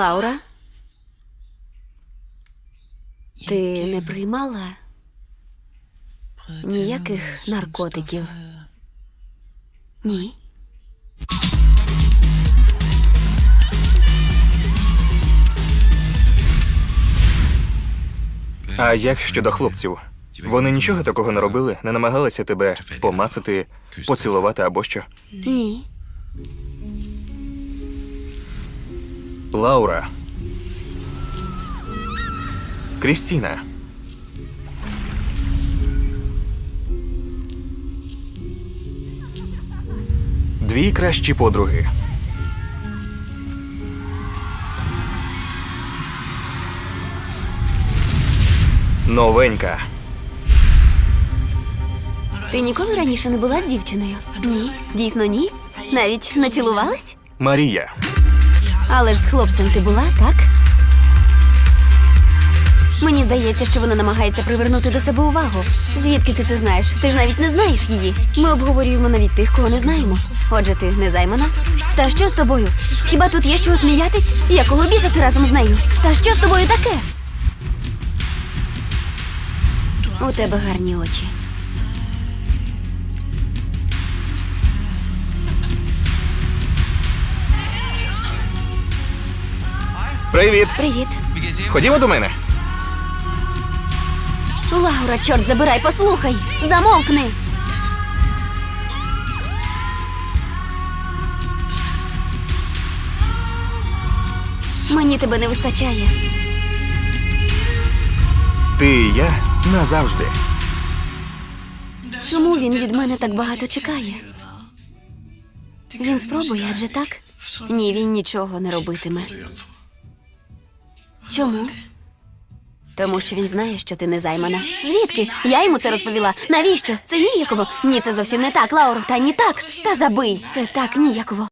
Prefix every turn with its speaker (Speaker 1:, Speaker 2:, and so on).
Speaker 1: Лаура, ти не приймала ніяких наркотиків? Ні.
Speaker 2: А як щодо хлопців? Вони нічого такого не робили, не намагалися тебе помацати, поцілувати або що.
Speaker 1: Ні.
Speaker 2: Лаура. Крістіна. Дві кращі подруги. Новенька.
Speaker 1: Ти ніколи раніше не була з дівчиною? Ні. Дійсно, ні? Навіть не цілувалась?
Speaker 2: Марія.
Speaker 1: Але ж з хлопцем ти була, так? Мені здається, що вона намагається привернути до себе увагу. Звідки ти це знаєш? Ти ж навіть не знаєш її. Ми обговорюємо навіть тих, кого не знаємо. Отже, ти не займана? Та що з тобою? Хіба тут є чого сміятись? Якого біса ти разом з нею? Та що з тобою таке? У тебе гарні очі.
Speaker 2: Привіт.
Speaker 1: Привіт.
Speaker 2: Ходімо до мене.
Speaker 1: Лаура, чорт забирай, послухай. Замовкни. Мені тебе не вистачає.
Speaker 2: Ти і я назавжди.
Speaker 1: Чому він від мене так багато чекає? Він спробує, адже так? Ні, він нічого не робитиме. Чому? Тому що він знає, що ти не займана. Звідки? Я йому це розповіла. Навіщо? Це ніяково. Ні, це зовсім не так, Лауру. та ні так. Та забий. Це так ніяково.